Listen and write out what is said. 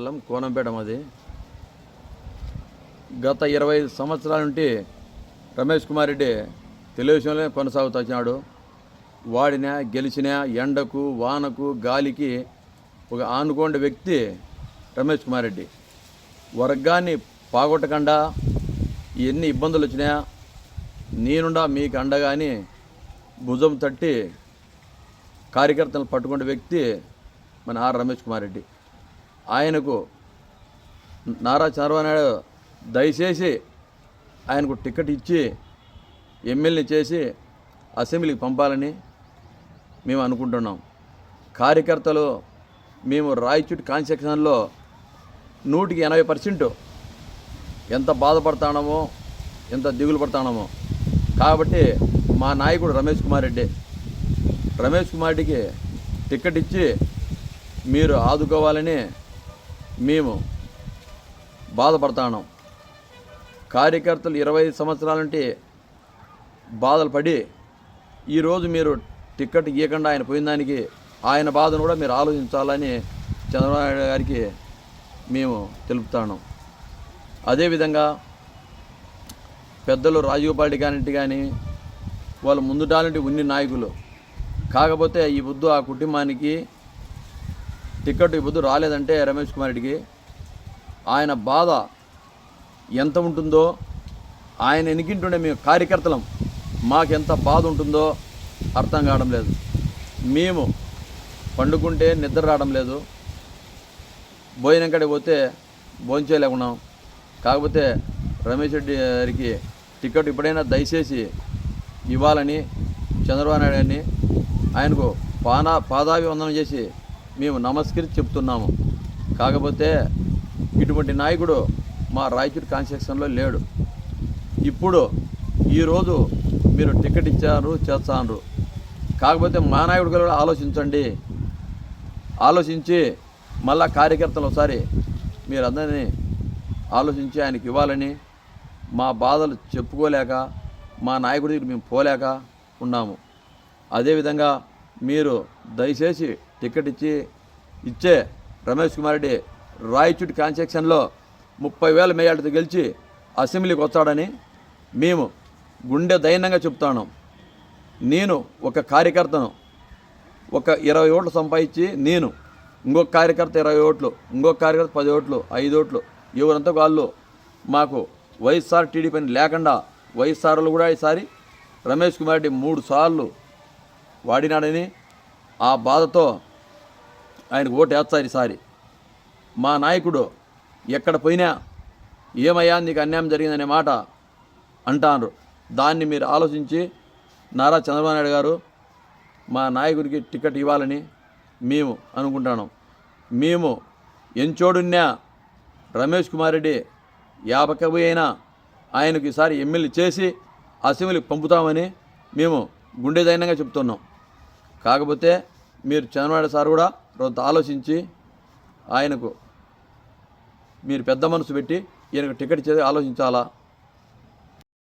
మండలం కోనంపేట మాది. గత ఇరవై ఐదు సంవత్సరాల నుండి రమేష్ కుమార్ రెడ్డి తెలుగుదేశంలో కొనసాగుతూ వచ్చినాడు వాడిన గెలిచిన ఎండకు వానకు గాలికి ఒక ఆనుకోండి వ్యక్తి రమేష్ కుమార్ రెడ్డి. వర్గాన్ని పాగొట్టకుండా ఎన్ని ఇబ్బందులు వచ్చినా నేనుండా మీకు అండగాని భుజం తట్టి కార్యకర్తలను పట్టుకునే వ్యక్తి మన ఆర్ రమేష్ కుమార్ రెడ్డి. ఆయనకు నారా చంద్రబాబు నాయుడు దయచేసి ఆయనకు టికెట్ ఇచ్చి ఎమ్మెల్యే చేసి అసెంబ్లీకి పంపాలని మేము అనుకుంటున్నాం. కార్యకర్తలు మేము రాయచూటి కాన్సెక్షన్లో నూటికి ఎనభై పర్సెంట్ ఎంత బాధపడతానమో ఎంత దిగులు పడతానమో. కాబట్టి మా నాయకుడు రమేష్ కుమార్ రెడ్డి రమేష్ కుమార్ రెడ్డికి టికెట్ ఇచ్చి మీరు ఆదుకోవాలని మేము బాధపడతాను. కార్యకర్తలు ఇరవై ఐదు సంవత్సరాల నుండి బాధలు పడి ఈరోజు మీరు టికెట్ ఇవ్వకుండా ఆయన పోయిన దానికి ఆయన బాధను కూడా మీరు ఆలోచించాలని చంద్రబాబు గారికి మేము తెలుపుతాను. అదేవిధంగా పెద్దలు రాజీవ్ పార్టీ కానింటి కానీ వాళ్ళు ముందుటాలంటి ఉన్ని నాయకులు. కాకపోతే ఈ బుద్ధు ఆ కుటుంబానికి టికెట్ ఇప్పుడు రాలేదంటే రమేష్ కుమార్ రెడ్డికి. ఆయన బాధ ఎంత ఉంటుందో ఆయన ఎనికింటుండే మేము కార్యకర్తలం మాకెంత బాధ ఉంటుందో అర్థం కావడం లేదు. మేము పండుకుంటే నిద్ర రావడం లేదు. భోజనంకడికి పోతే భోంచేయలేకున్నాం కాకపోతే రమేష్ రెడ్డి గారికి టికెట్ ఇప్పుడైనా దయచేసి ఇవ్వాలని చంద్రబాబు నాయుడు గారిని ఆయనకు పానా పాదాభివందనం చేసి మేము నమస్కరించి చెప్తున్నాము. కాకపోతే ఇటువంటి నాయకుడు మా రాయచూరు కాన్స్టిట్యూషన్లో లేడు. ఇప్పుడు ఈరోజు మీరు టికెట్ ఇచ్చారు చేస్తాను కాకపోతే మా నాయకుడు కూడా ఆలోచించండి. ఆలోచించి మళ్ళా కార్యకర్తలు ఒకసారి మీరందరినీ ఆలోచించి ఆయనకి ఇవ్వాలని మా బాధలు చెప్పుకోలేక మా నాయకుడి దగ్గర మేము పోలేక ఉన్నాము. అదేవిధంగా మీరు దయచేసి టికెట్ ఇచ్చి ఇచ్చే రమేష్ కుమార్ రెడ్డి రాయచూటి కాన్స్ట్రక్షన్లో ముప్పై వేల మేయాలతో గెలిచి అసెంబ్లీకి వస్తాడని మేము గుండె దైన్యంగా చెప్తాను నేను ఒక కార్యకర్తను ఒక ఇరవై ఓట్లు సంపాదించి నేను ఇంకొక కార్యకర్త ఇరవై ఓట్లు ఇంకొక కార్యకర్త పది ఓట్లు ఐదు ఓట్లు ఎవరంతా వాళ్ళు మాకు వైఎస్ఆర్ టీడీపీని లేకుండా వైఎస్ఆర్లు కూడా ఈసారి రమేష్ కుమార్ రెడ్డి మూడు సార్లు వాడినాడని ఆ బాధతో ఆయనకు ఓటు వేస్తారు ఈసారి మా నాయకుడు ఎక్కడ పోయినా ఏమయ్యా నీకు అన్యాయం జరిగిందనే మాట అంటారు. దాన్ని మీరు ఆలోచించి నారా చంద్రబాబు నాయుడు గారు మా నాయకుడికి టికెట్ ఇవ్వాలని మేము అనుకుంటున్నాం. మేము ఎంచోడున్నా రమేష్ కుమార్ రెడ్డి యాభై అయినా ఆయనకు ఈసారి ఎమ్మెల్యే చేసి అసెంబ్లీకి పంపుతామని మేము గుండె చెప్తున్నాం. కాకపోతే మీరు చంద్రబాబు సార్ కూడా కొంత ఆలోచించి ఆయనకు మీరు పెద్ద మనసు పెట్టి ఈయనకు టికెట్ చేసి ఆలోచించాలా?